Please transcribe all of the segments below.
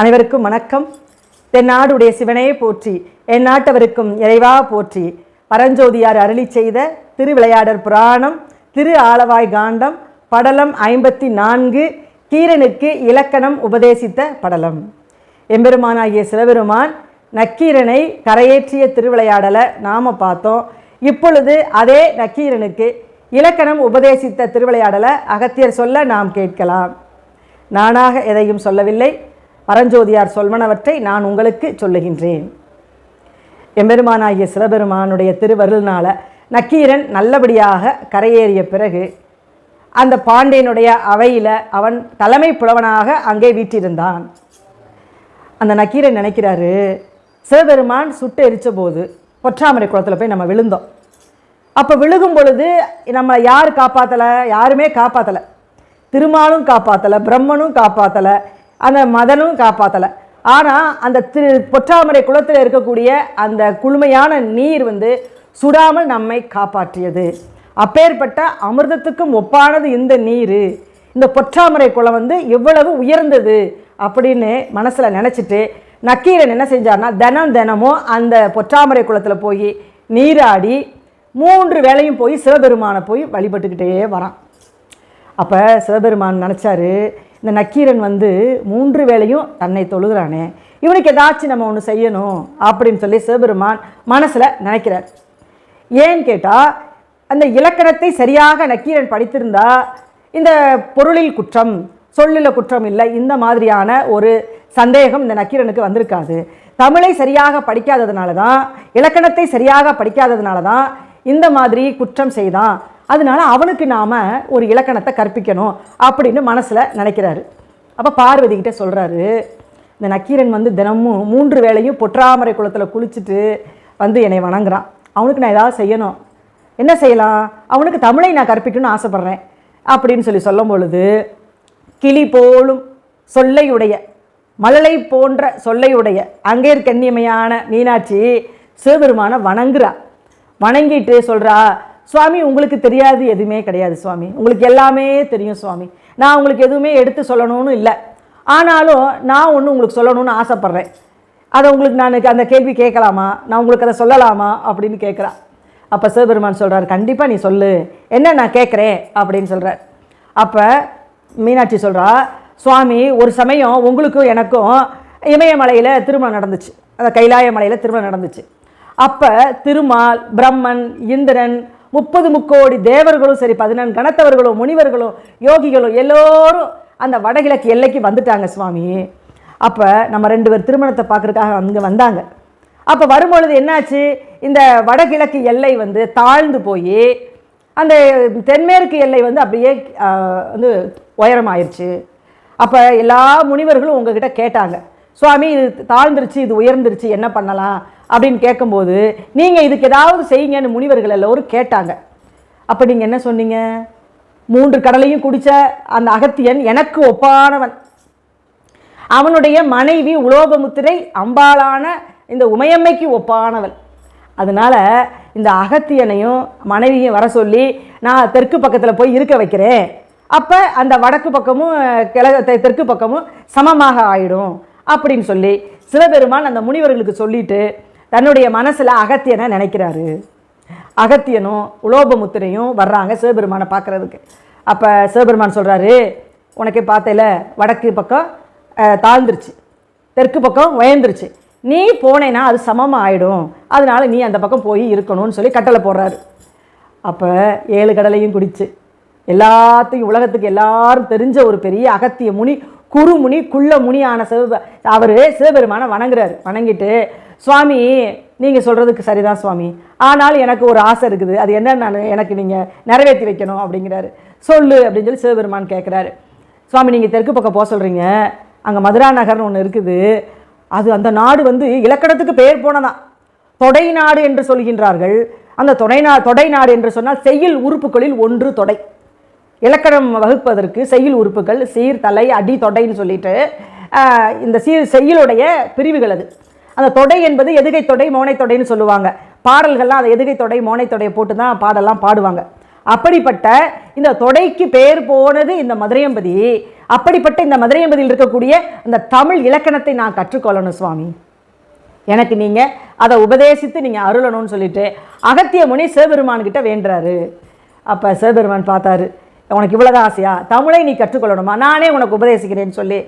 அனைவருக்கும் வணக்கம். தென்னாடுடைய சிவனே போற்றி என் நாட்டவருக்கும் இறைவா போற்றி. பரஞ்சோதியார் அருளி செய்த திருவிளையாடற் புராணம் திரு ஆலவாய் காண்டம் படலம் ஐம்பத்தி நான்கு கீரனுக்கு இலக்கணம் உபதேசித்த படலம். எம்பெருமானாகிய சிவபெருமான் நக்கீரனை கரையேற்றிய திருவிளையாடலை நாம் பார்த்தோம். இப்பொழுது அதே நக்கீரனுக்கு இலக்கணம் உபதேசித்த திருவிளையாடலை அகத்தியர் சொல்ல நாம் கேட்கலாம். நானாக எதையும் சொல்லவில்லை. பரஞ்சோதியார் சொல்வனவற்றை நான் உங்களுக்கு சொல்லுகின்றேன். எம்பெருமானாகிய சிவபெருமானுடைய திருவருள்னால நக்கீரன் நல்லபடியாக கரையேறிய பிறகு அந்த பாண்டியனுடைய அவையில் அவன் தலைமை புலவனாக அங்கே வீற்றிருந்தான். அந்த நக்கீரன் நினைக்கிறாரு சிவபெருமான் சுட்டு எரிச்ச போது பொற்றாமரை குளத்தில் போய் நம்ம விழுந்தோம். அப்போ விழுகும் பொழுது நம்ம யார் காப்பாற்றலை யாருமே காப்பாற்றலை திருமாலும் காப்பாற்றலை பிரம்மனும் காப்பாற்றலை அந்த மதனும் காப்பாற்றலை ஆனால் அந்த திரு பொற்றாமரை குளத்தில் இருக்கக்கூடிய அந்த குளுமையான நீர் வந்து சுடாமல் நம்மை காப்பாற்றியது. அப்பேற்பட்ட அமிர்தத்துக்கும் ஒப்பானது இந்த நீர். இந்த பொற்றாமரை குளம் வந்து எவ்வளவு உயர்ந்தது அப்படின்னு மனசில் நினச்சிட்டு நக்கீரன் என்ன செஞ்சார்னா தினம் தினமும் அந்த பொற்றாமரை குளத்தில் போய் நீராடி மூன்று வேளையும் போய் சிவபெருமானை போய் வழிபட்டுக்கிட்டே வரான். அப்போ சிவபெருமான் நினச்சாரு இந்த நக்கீரன் வந்து மூன்று வேளையும் தன்னை தொழுகிறானே. இவனுக்கு ஏதாச்சும் நம்ம ஒன்று செய்யணும் அப்படின்னு சொல்லி சிவபெருமான் மனசில் நினைக்கிறார். ஏன்னு கேட்டால் அந்த இலக்கணத்தை சரியாக நக்கீரன் படித்திருந்தா இந்த பொருளில் குற்றம் சொல்லில் குற்றம் இல்லை இந்த மாதிரியான ஒரு சந்தேகம் இந்த நக்கீரனுக்கு வந்திருக்காது. தமிழை சரியாக படிக்காததுனால தான் இலக்கணத்தை சரியாக படிக்காததுனால தான் இந்த மாதிரி குற்றம் செய்தான். அதனால அவனுக்கு நாம் ஒரு இலக்கணத்தை கற்பிக்கணும் அப்படின்னு மனசில் நினைக்கிறாரு. அப்போ பார்வதிக்கிட்ட சொல்கிறாரு இந்த நக்கீரன் வந்து தினமும் மூன்று வேளையும் பொற்றாமரை குளத்தில் குளிச்சுட்டு வந்து என்னை வணங்குறான். அவனுக்கு நான் ஏதாவது செய்யணும். என்ன செய்யலாம்? அவனுக்கு தமிழை நான் கற்பிக்கணும்னு ஆசைப்பட்றேன் அப்படின்னு சொல்லி சொல்லும் பொழுது கிளி போலும் சொல்லையுடைய மழலை போன்ற சொல்லையுடைய அங்கேர் கண்ணியமையான மீனாட்சி சிவபெருமானை வணங்குறா. வணங்கிட்டு சொல்கிறா சுவாமி உங்களுக்கு தெரியாது எதுவுமே கிடையாது சுவாமி. உங்களுக்கு எல்லாமே தெரியும் சுவாமி. நான் உங்களுக்கு எதுவுமே எடுத்து சொல்லணும்னு இல்லை. ஆனாலும் நான் ஒன்று உங்களுக்கு சொல்லணும்னு ஆசைப்பட்றேன். அதை உங்களுக்கு நான் அந்த கேள்வி கேட்கலாமா? நான் உங்களுக்கு அதை சொல்லலாமா? அப்படின்னு கேட்குறான் அப்போ சிவபெருமான் சொல்கிறார் கண்டிப்பாக நீ சொல்லு. என்ன நான் கேட்குறேன்? அப்படின்னு சொல்கிறார் அப்போ மீனாட்சி சொல்கிறா சுவாமி ஒரு சமயம் உங்களுக்கும் எனக்கும் இமயமலையில் திருமணம் நடந்துச்சு. அந்த கைலாய மலையில் திருமணம் நடந்துச்சு. அப்போ திருமால் பிரம்மன் இந்திரன் முப்பது முக்கோடி தேவர்களும் சரி பதினெண் கணத்தவர்களும் முனிவர்களும் யோகிகளும் எல்லோரும் அந்த வடகிழக்கு எல்லைக்கு வந்துட்டாங்க சுவாமி. அப்போ நம்ம ரெண்டு பேர் திருமணத்தை பார்க்குறதுக்காக அங்கே வந்தாங்க. அப்போ வரும்பொழுது என்னாச்சு? இந்த வடகிழக்கு எல்லை வந்து தாழ்ந்து போய் அந்த தென்மேற்கு எல்லை வந்து அப்படியே வந்து உயரமாயிருச்சு. அப்போ எல்லா முனிவர்களும் உங்ககிட்ட கேட்டாங்க. சுவாமி இது தாழ்ந்துருச்சு இது உயர்ந்துருச்சு என்ன பண்ணலாம்? அப்படின்னு கேட்கும்போது நீங்கள் இதுக்கு ஏதாவது செய்யுங்கன்னு முனிவர்கள் எல்லோரும் கேட்டாங்க. அப்போ நீங்கள் என்ன சொன்னீங்க? மூன்று கடலையும் குடித்த அந்த அகத்தியன் எனக்கு ஒப்பானவன். அவனுடைய மனைவி உலோகமுத்திரை அம்பாளான இந்த உமையம்மைக்கு ஒப்பானவள். அதனால இந்த அகத்தியனையும் மனைவியும் வர சொல்லி நான் தெற்கு பக்கத்தில் போய் இருக்க வைக்கிறேன். அப்போ அந்த வடக்கு பக்கமும் கிழ தெற்கு பக்கமும் சமமாக ஆயிடும். அப்படின்னு சொல்லி சிவபெருமான் அந்த முனிவர்களுக்கு சொல்லிட்டு தன்னுடைய மனசில் அகத்தியனை நினைக்கிறாரு. அகத்தியனும் உலோபமுத்திரையும் வர்றாங்க சிவபெருமானை பார்க்குறதுக்கு. அப்போ சிவபெருமான் சொல்கிறாரு உனக்கே பார்த்தேல வடக்கு பக்கம் தாழ்ந்துருச்சு. தெற்கு பக்கம் உயர்ந்துருச்சு. நீ போனேன்னா அது சமமாக ஆகிடும் அதனால நீ அந்த பக்கம் போய் இருக்கணும்னு சொல்லி கட்டளை போடுறாரு. அப்போ ஏழு கடலையும் குடிச்சு. எல்லாத்தையும் உலகத்துக்கு எல்லாரும் தெரிஞ்ச ஒரு பெரிய அகத்திய முனி குறுமுனி குள்ளமுனி ஆன சிவ அவர் சிவபெருமானை வணங்குறாரு. வணங்கிட்டு சுவாமி நீங்கள் சொல்கிறதுக்கு சரிதான் சுவாமி. ஆனால் எனக்கு ஒரு ஆசை இருக்குது. அது என்ன நான் எனக்கு நீங்கள் நிறைவேற்றி வைக்கணும் அப்படிங்கிறாரு. சொல்லு அப்படின்னு சொல்லி சிவபெருமான் கேட்குறாரு சுவாமி நீங்கள் தெற்கு பக்கம் போக சொல்கிறீங்க அங்கே மதுரா நகர்னு ஒன்று இருக்குது. அது அந்த நாடு வந்து இலக்கணத்துக்கு பெயர் போனதான். தொடை நாடு என்று சொல்கின்றார்கள். அந்த தொடை நா தொடை நாடு என்று சொன்னால் செய்யுள் உறுப்புகளில் ஒன்று தொடை. இலக்கணம் வகுப்பதற்கு செய்யுள் உறுப்புகள் சீர் தலை அடி தொடைன்னு சொல்லிட்டு இந்த சீர் செய்யுளுடைய பிரிவுகள் அது. அந்த தொடை என்பது எதுகை தொடை மோனை தொடைன்னு சொல்லுவாங்க. பாடல்கள்லாம் அந்த எதுகை தொடை மோனை தொடையை போட்டு தான் பாடலாம் பாடுவாங்க. அப்படிப்பட்ட இந்த தொடைக்கு பேர் போனது இந்த மதுரையம்பதி. அப்படிப்பட்ட இந்த மதுரையம்பதியில் இருக்கக்கூடிய அந்த தமிழ் இலக்கணத்தை நான் கற்றுக்கொள்ளணும் சுவாமி. எனக்கு நீங்கள் அதை உபதேசித்து நீங்கள் அருளணும்னு சொல்லிட்டு அகத்திய முனி சிவபெருமான்கிட்ட வேண்டுறாரு. அப்போ சிவபெருமான் பார்த்தாரு உனக்கு இவ்வளோதான் ஆசையா? தமிழை நீ கற்றுக்கொள்ளணுமா? நானே உனக்கு உபதேசிக்கிறேன்னு சொல்லி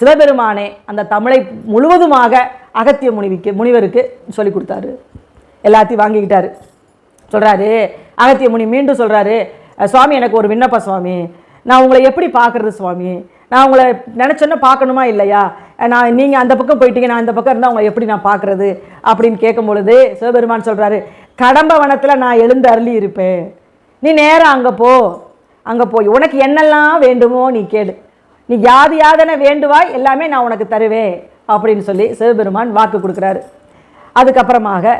சிவபெருமானே அந்த தமிழை முழுவதுமாக அகத்திய முனிவிக்கு முனிவருக்கு சொல்லி கொடுத்தாரு. எல்லாத்தையும் வாங்கிக்கிட்டாரு. சொல்கிறாரு அகத்திய முனி மீண்டும் சொல்கிறாரு சுவாமி எனக்கு ஒரு விண்ணப்ப சுவாமி. நான் உங்களை எப்படி பார்க்குறது சுவாமி? நான் உங்களை நினச்சோன்னா பார்க்கணுமா இல்லையா? நான் நீங்கள் அந்த பக்கம் போயிட்டீங்க நான் இந்த பக்கம் இருந்தால் உங்களை எப்படி நான் பார்க்குறது? அப்படின்னு கேட்கும் பொழுது சிவபெருமான் சொல்கிறாரு கடம்ப வனத்தில் நான் எழுந்து அருளி இருப்பேன் நீ நேராக அங்கே போ. அங்கே போய் உனக்கு என்னெல்லாம் வேண்டுமோ நீ கேடு நீ யாது யாதன வேண்டுவாய் எல்லாமே நான் உனக்கு தருவேன் அப்படின்னு சொல்லி சிவபெருமான் வாக்கு கொடுக்குறாரு. அதுக்கப்புறமாக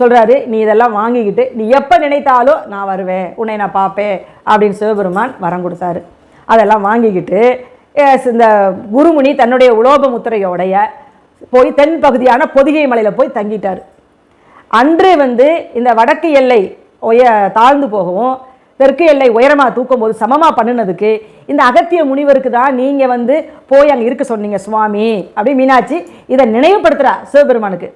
சொல்கிறாரு நீ இதெல்லாம் வாங்கிக்கிட்டு நீ எப்போ நினைத்தாலும் நான் வருவேன் உன்னை நான் பார்ப்பேன் அப்படின்னு சிவபெருமான் வரம் கொடுத்தாரு. அதெல்லாம் வாங்கிக்கிட்டு இந்த குருமுனி தன்னுடைய உலோப முத்திரையோடைய போய் தென் பகுதியான பொதிகை மலையில் போய் தங்கிட்டார். அன்று வந்து இந்த வடக்கு எல்லை ஒய தாழ்ந்து போகவும் தெற்கு எல்லை உயரமாக தூக்கும் போது சமமாக பண்ணினதுக்கு இந்த அகத்திய முனிவருக்கு தான் நீங்கள் வந்து போய் அங்கே இருக்க சொன்னீங்க சுவாமி. அப்படி மீனாட்சி இதை நினைவுபடுத்துகிறா சிவபெருமானுக்கு.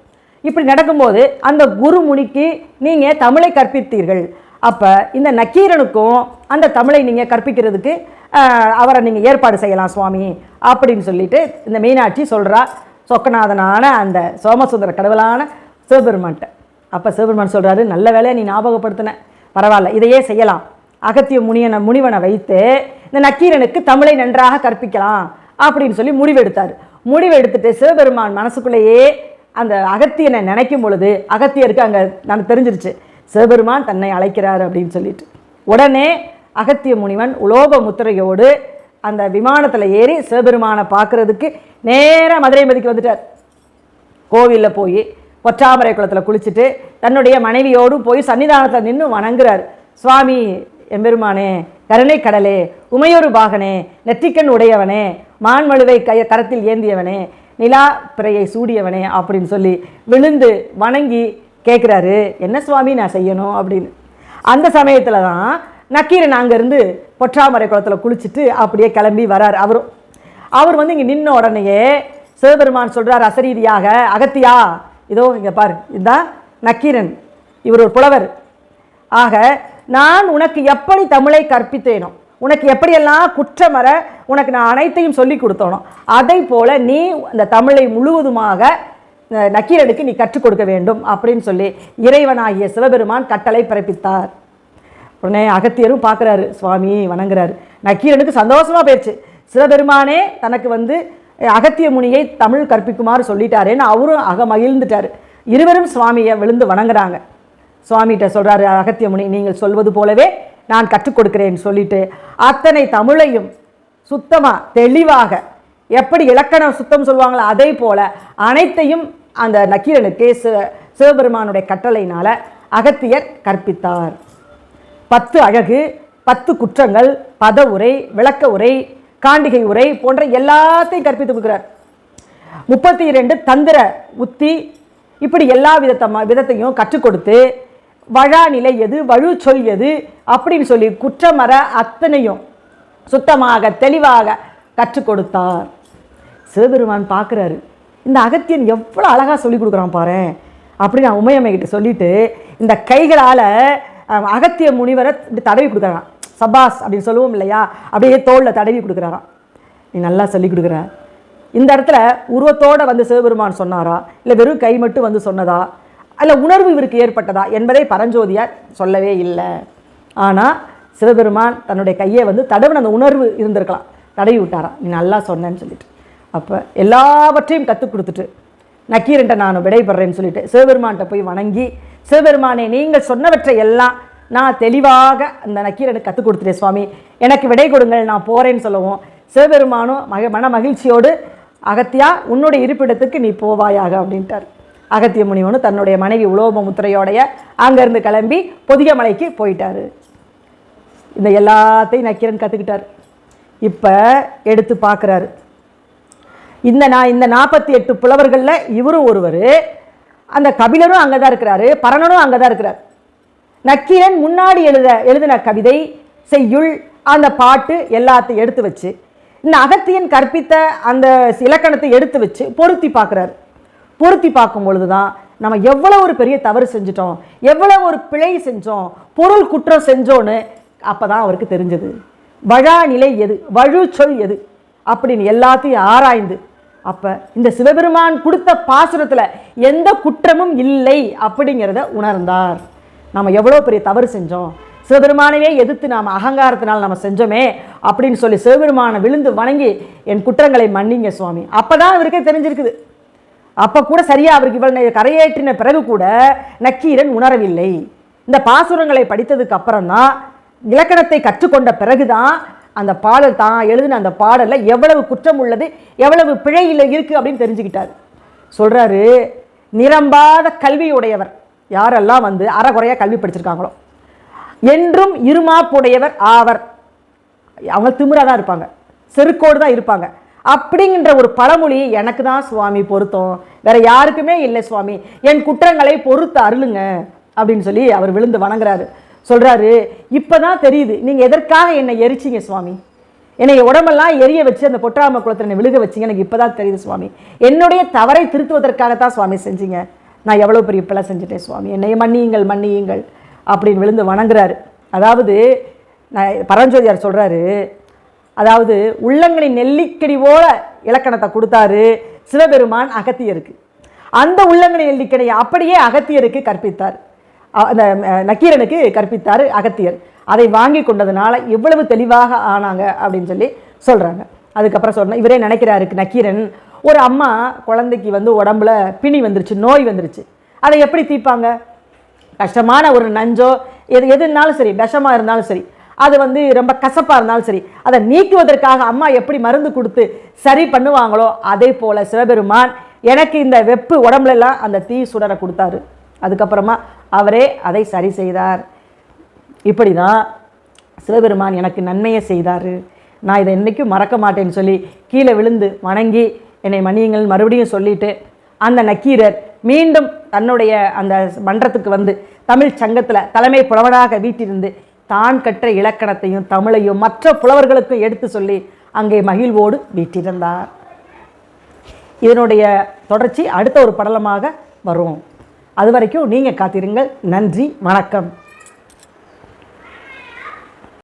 இப்படி நடக்கும்போது அந்த குருமுனிக்கு நீங்கள் தமிழை கற்பித்தீர்கள். அப்போ இந்த நக்கீரனுக்கும் அந்த தமிழை நீங்கள் கற்பிக்கிறதுக்கு அவரை நீங்கள் ஏற்பாடு செய்யலாம் சுவாமி. அப்படின்னு சொல்லிட்டு இந்த மீனாட்சி சொல்கிறா சொக்கநாதனான அந்த சோமசுந்தர கடவுளான சிவபெருமான்கிட்ட அப்போ சிவபெருமான் சொல்கிறாரு நல்ல வேலையை நீ ஞாபகப்படுத்தின. பரவாயில்ல இதையே செய்யலாம். அகத்திய முனியனை முனிவனை வைத்து இந்த நக்கீரனுக்கு தமிழை நன்றாக கற்பிக்கலாம் அப்படின்னு சொல்லி முடிவெடுத்தார். முடிவெடுத்துட்டு சிவபெருமான் மனசுக்குள்ளேயே அந்த அகத்தியனை நினைக்கும் பொழுது அகத்தியருக்கு அங்கே நான் தெரிஞ்சிருச்சு சிவபெருமான் தன்னை அழைக்கிறார் அப்படின்னு சொல்லிட்டு. உடனே அகத்திய முனிவன் உலோக முத்திரையோடு அந்த விமானத்தில் ஏறி சிவபெருமானை பார்க்குறதுக்கு நேராக மதுரை மதிக்கு வந்துட்டார். கோவிலில் போய் பொற்றாமரை குளத்தில் குளிச்சுட்டு தன்னுடைய மனைவியோடும் போய் சன்னிதானத்தில் நின்று வணங்குறார். சுவாமி எம்பெருமானே கருணை கடலே உமையொரு பாகனே நெற்றிக்கண் உடையவனே மான்மழுவை கைய கரத்தில் ஏந்தியவனே நிலா பிறையை சூடியவனே அப்படின்னு சொல்லி விழுந்து வணங்கி கேட்குறாரு என்ன சுவாமி நான் செய்யணும்? அப்படின்னு. அந்த சமயத்தில் தான் நக்கீரன் அங்கேருந்து பொற்றாமரை குளத்தில் குளிச்சுட்டு அப்படியே கிளம்பி வரார் அவரும். அவர் வந்து இங்கே நின்ன உடனேயே சிவபெருமான் சொல்கிறார் அசரீதியாக அகத்தியா இதோ இங்கே பாரு. இதுதான் நக்கீரன். இவர் ஒரு புலவர். ஆக நான் உனக்கு எப்படி தமிழை கற்பித்தேனோ உனக்கு எப்படியெல்லாம் குற்றமற உனக்கு நான் அனைத்தையும் சொல்லி கொடுத்தோனோ அதை போல் நீ அந்த தமிழை முழுவதுமாக நக்கீரனுக்கு நீ கற்றுக் கொடுக்க வேண்டும் அப்படின்னு சொல்லி இறைவனாகிய சிவபெருமான் கட்டளை பிறப்பித்தார். உடனே அகத்தியரும் பார்க்குறாரு சுவாமி வணங்குறாரு. நக்கீரனுக்கு சந்தோஷமாக போயிடுச்சு. சிவபெருமானே தனக்கு வந்து அகத்திய முனியை தமிழ் கற்பிக்குமாறு சொல்லிட்டாரேன்னு அவரும் அக மகிழ்ந்துட்டார். இருவரும் சுவாமியை விழுந்து வணங்குறாங்க. சுவாமிகிட்ட சொல்கிறாரு அகத்திய முனி நீங்கள் சொல்வது போலவே நான் கற்றுக் கொடுக்கிறேன்னு சொல்லிட்டு அத்தனை தமிழையும் சுத்தமாக தெளிவாக எப்படி இலக்கணம் சுத்தம் சொல்லுவாங்களோ அதே போல் அனைத்தையும் அந்த நக்கீரனுக்கு சிவ சிவபெருமானுடைய கட்டளையினால் அகத்தியர் கற்பித்தார். பத்து அழகு பத்து குற்றங்கள் பத உரை விளக்க உரை காண்டிகை உரை போன்ற எல்லாத்தையும் கற்பித்து கொடுக்குறார். முப்பத்தி இரண்டு தந்திர உத்தி இப்படி எல்லா விதத்தமா விதத்தையும் கற்றுக் கொடுத்து வழா நிலை எது வழு சொல் எது அப்படின்னு சொல்லி குற்றமர அத்தனையும் சுத்தமாக தெளிவாக கற்றுக் கொடுத்தார். சிவபெருமான் பார்க்குறாரு இந்த அகத்தியன் எவ்வளோ அழகாக சொல்லி கொடுக்குறான் பாரேன் அப்படின்னு நான் உமையம்மை கிட்ட சொல்லிட்டு இந்த கைகளால் அகத்திய முனிவரை இப்படி தடவி கொடுக்குறான். சபாஸ் அப்படின்னு சொல்லுவோம் இல்லையா? அப்படியே தோளில் தடவி கொடுக்குறாராம். நீ நல்லா சொல்லி கொடுக்குற. இந்த இடத்துல உருவத்தோட வந்து சிவபெருமான் சொன்னாரா? இல்லை வெறும் கை மட்டும் வந்து சொன்னதா? அல்ல உணர்வு இவருக்கு ஏற்பட்டதா? என்பதை பரஞ்சோதியார் சொல்லவே இல்லை. ஆனால் சிவபெருமான் தன்னுடைய கையை வந்து தடவின அந்த உணர்வு இருந்திருக்கலாம். தடவி விட்டாரா நீ நல்லா சொன்னேன்னு சொல்லிட்டு. அப்போ எல்லாவற்றையும் கற்றுக் கொடுத்துட்டு நக்கீரன்ட்ட நான் விடைபெறேன்னு சொல்லிட்டு சிவபெருமான்கிட்ட போய் வணங்கி சிவபெருமானே நீங்கள் சொன்னவற்றை எல்லாம் நான் தெளிவாக அந்த நக்கீரனுக்கு கற்றுக் கொடுத்துட்டேன் சுவாமி. எனக்கு விடை கொடுங்கள் நான் போகிறேன்னு சொல்லவும். சிவபெருமானும் மக மன மகிழ்ச்சியோடு அகத்தியா உன்னுடைய இருப்பிடத்துக்கு நீ போவாயாக அப்படின்ட்டார். அகத்திய முனிவனும் தன்னுடைய மனைவி உலோப முத்திரையோடைய அங்கேருந்து கிளம்பி பொதிகை மலைக்கு போயிட்டார். இந்த எல்லாத்தையும் நக்கீரன் கற்றுக்கிட்டார் இப்போ எடுத்து பார்க்குறாரு இந்த நான் இந்த நாற்பத்தி எட்டு புலவர்களில் இவரும் ஒருவர் அந்த கபிலரும் அங்கே தான் இருக்கிறாரு பரணனும் அங்கே தான் இருக்கிறார். நக்கீரன் முன்னாடி எழுத எழுதின கவிதை செய்யுள் அந்த பாட்டு எல்லாத்தையும் எடுத்து வச்சு இந்த அகத்தியன் கற்பித்த அந்த இலக்கணத்தை எடுத்து வச்சு பொருத்தி பார்க்குறாரு. பொருத்தி பார்க்கும் பொழுது தான் நம்ம எவ்வளோ ஒரு பெரிய தவறு செஞ்சிட்டோம் எவ்வளோ ஒரு பிழை செஞ்சோம் பொருள் குற்றம் செஞ்சோன்னு அப்போ தான் அவருக்கு தெரிஞ்சது. வழா நிலை எது வழு சொல் எது அப்படின்னு எல்லாத்தையும் ஆராய்ந்து அப்போ இந்த சிவபெருமான் கொடுத்த பாசுரத்தில் எந்த குற்றமும் இல்லை அப்படிங்கிறத உணர்ந்தார். நம்ம எவ்வளோ பெரிய தவறு செஞ்சோம்? சிவபெருமானையே எதிர்த்து நாம் அகங்காரத்தினால் நம்ம செஞ்சோமே அப்படின்னு சொல்லி சிவபெருமானை விழுந்து வணங்கி என் குற்றங்களை மன்னிங்க சுவாமி. அப்போ தான் அவருக்கே தெரிஞ்சிருக்குது. அப்போ கூட சரியா அவருக்கு இவள் கரையேற்றின பிறகு கூட நக்கீரன் உணரவில்லை. இந்த பாசுரங்களை படித்ததுக்கு அப்புறம் தான் இலக்கணத்தை கற்றுக்கொண்ட பிறகுதான் அந்த பாடல் தான் எழுதின அந்த பாடலில் எவ்வளவு குற்றம் உள்ளது எவ்வளவு பிழையில் இருக்குது அப்படின்னு தெரிஞ்சுக்கிட்டார். சொல்கிறாரு நிரம்பாத கல்வியுடையவர். யாரெல்லாம் வந்து அறகுறையாக கல்வி படிச்சிருக்காங்களோ. என்றும் இருமாப்புடையவர் ஆவர். அவங்க திமிராக தான் இருப்பாங்க. செருக்கோடு தான் இருப்பாங்க. அப்படிங்கிற ஒரு பழமொழி எனக்கு தான் சுவாமி பொருத்தம். வேற யாருக்குமே இல்லை சுவாமி. என் குற்றங்களை பொறுத்து அருளுங்க அப்படின்னு சொல்லி அவர் விழுந்து வணங்குறாரு. இப்போ தான் தெரியுது நீங்கள் எதற்காக என்னை எரிச்சீங்க சுவாமி? என்னை உடம்பெல்லாம் எரிய வச்சு அந்த பொற்றாம குளத்தில் என்னை விழுக வச்சிங்க எனக்கு இப்போ தான் தெரியுது சுவாமி. என்னுடைய தவறை திருத்துவதற்காகத்தான் சுவாமி செஞ்சீங்க. நான் எவ்வளோ பெரிய பிழை செஞ்சுட்டேன் சுவாமி? என்னை மன்னியுங்கள் மன்னியுங்கள் அப்படின்னு விழுந்து வணங்குறாரு. அதாவது நான் பரஞ்சோதியார் சொல்கிறாரு அதாவது உள்ளங்களின் நெல்லிக்கடி போல இலக்கணத்தை கொடுத்தாரு சிவபெருமான் அகத்தியருக்கு. அந்த உள்ளங்களின் நெல்லிக்கடியை அப்படியே அகத்தியருக்கு கற்பித்தார். அந்த நக்கீரனுக்கு கற்பித்தார் அகத்தியர். அதை வாங்கி கொண்டதுனால இவ்வளவு தெளிவாக ஆனாங்க அப்படின்னு சொல்லி சொல்கிறாங்க அதுக்கப்புறம் சொன்ன இவரே நினைக்கிறாருக்கு நக்கீரன் ஒரு அம்மா குழந்தைக்கு வந்து உடம்புல பிணி வந்துருச்சு நோய் வந்துருச்சு. அதை எப்படி தீர்ப்பாங்க? கஷ்டமான ஒரு நஞ்சோ எது எதுனாலும் சரி விஷமாக இருந்தாலும் சரி அது வந்து ரொம்ப கசப்பாக இருந்தாலும் சரி அதை நீக்குவதற்காக அம்மா எப்படி மருந்து கொடுத்து சரி பண்ணுவாங்களோ அதே போல் சிவபெருமான் எனக்கு இந்த வெப்பு உடம்புலலாம் அந்த தீ சுடரை கொடுத்தாரு. அதுக்கப்புறமா அவரே அதை சரி செய்தார். இப்படி தான் சிவபெருமான் எனக்கு நன்மையை செய்தார். நான் இதை என்றைக்கும் மறக்க மாட்டேன்னு சொல்லி கீழே விழுந்து வணங்கி என்னை மன்னியுங்கள் மறுபடியும் சொல்லிட்டு அந்த நக்கீரர் மீண்டும் தன்னுடைய அந்த மன்றத்துக்கு வந்து தமிழ் சங்கத்தில் தலைமை புலவனாக வீட்டிருந்து தான் கற்ற இலக்கணத்தையும் தமிழையும் மற்ற புலவர்களுக்கும் எடுத்து சொல்லி அங்கே மகிழ்வோடு வீட்டிருந்தார். இதனுடைய தொடர்ச்சி அடுத்த ஒரு படலமாக வரும். அது வரைக்கும் நீங்கள் காத்திருங்கள். நன்றி வணக்கம்.